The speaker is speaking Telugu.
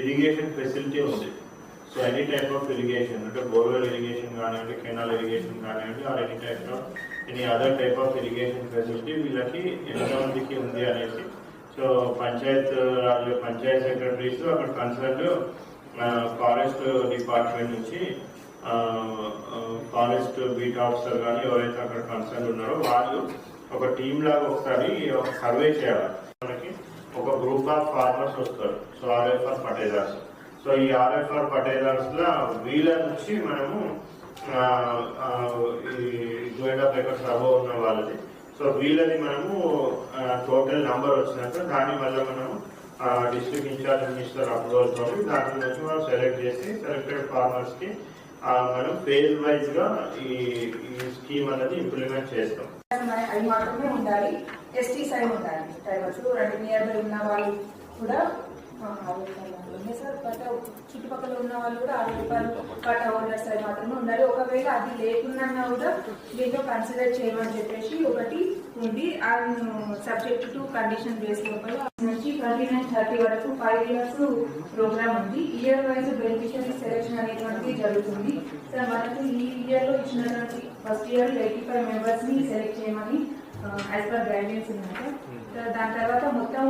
ఇరిగేషన్ ఫెసిలిటీ ఉంది. So any type of irrigation అంటే బోర్వెల్ ఇరిగేషన్ కానివ్వండి కెనాల్ ఇరిగేషన్ కానివ్వండి or any type of any other type of irrigation facility వీళ్ళకి ఎంతమందికి ఉంది అనేసి. సో పంచాయత్ రాజ్ పంచాయత్ సెక్రటరీస్ అక్కడ కన్సర్న్ ఫారెస్ట్ డిపార్ట్మెంట్ నుంచి ఫారెస్ట్ బీట్ ఆఫీసర్ కానీ ఎవరైతే అక్కడ కన్సర్న్ ఉన్నారో వాళ్ళు ఒక టీం లాగా ఒకసారి ఒక సర్వే చేయాలి. ఒక గ్రూప్ ఆఫ్ ఫార్మర్స్ వస్తారు. సో ఆర్ఎఫ్ఆర్ పటేదార్స్ సో ఈ ఆర్ఎఫ్ఆర్ పటేదార్స్ లా వీళ్ళ నుంచి మనము ఆ, ఈ ఆఫ్ ఎకర్స్ అబో ఉన్న వాళ్ళది. సో వీళ్ళది మనము టోటల్ నంబర్ వచ్చినాక దానివల్ల మనము డిస్ట్రిక్ట్ ఇన్ఛార్జ్ మినిస్టర్ అప్రూవల్ తోటి దాని నుంచి మనం సెలెక్ట్ చేసి సెలెక్టెడ్ ఫార్మర్స్కి మనం ఫేజ్ వైజ్గా ఈ స్కీమ్ అనేది ఇంప్లిమెంట్ చేస్తాం. అవి మాత్రమే ఉండాలి. ఎస్టీ సైడ్ ఉండాలి. డ్రైవర్స్ రెండు నియర్ బై ఉన్న వాళ్ళు కూడా సార్. బట్ చుట్టుపక్కల ఉన్న వాళ్ళు కూడా ఆరు రూపాయలు కట్ హోల్డర్ అవి మాత్రమే ఉండాలి. ఒకవేళ అది లేకున్నా కూడా దీంట్లో కన్సిడర్ చేయమని చెప్పేసి ఒకటి ఉంది. ఆ సబ్జెక్ట్ టు కండిషన్ బేస్ లోపల నుంచి ట్వంటీ నైన్ థర్టీ వరకు ఫైవ్ ఇయర్స్ ప్రోగ్రామ్ ఉంది. ఇయర్ వైజ్ బెనిఫిషియరీ సెలెక్షన్ అనేటువంటిది జరుగుతుంది. సార్ మనకు ఈ ఇయర్లో ఇచ్చినటువంటి ఫస్ట్ ఇయర్ ఎయిటీ ఫైవ్ మెంబర్స్ని సెలెక్ట్ చేయమని యాజ్ పర్ గైడెన్స్ ఉన్నాయి సార్ దాని తర్వాత మొత్తం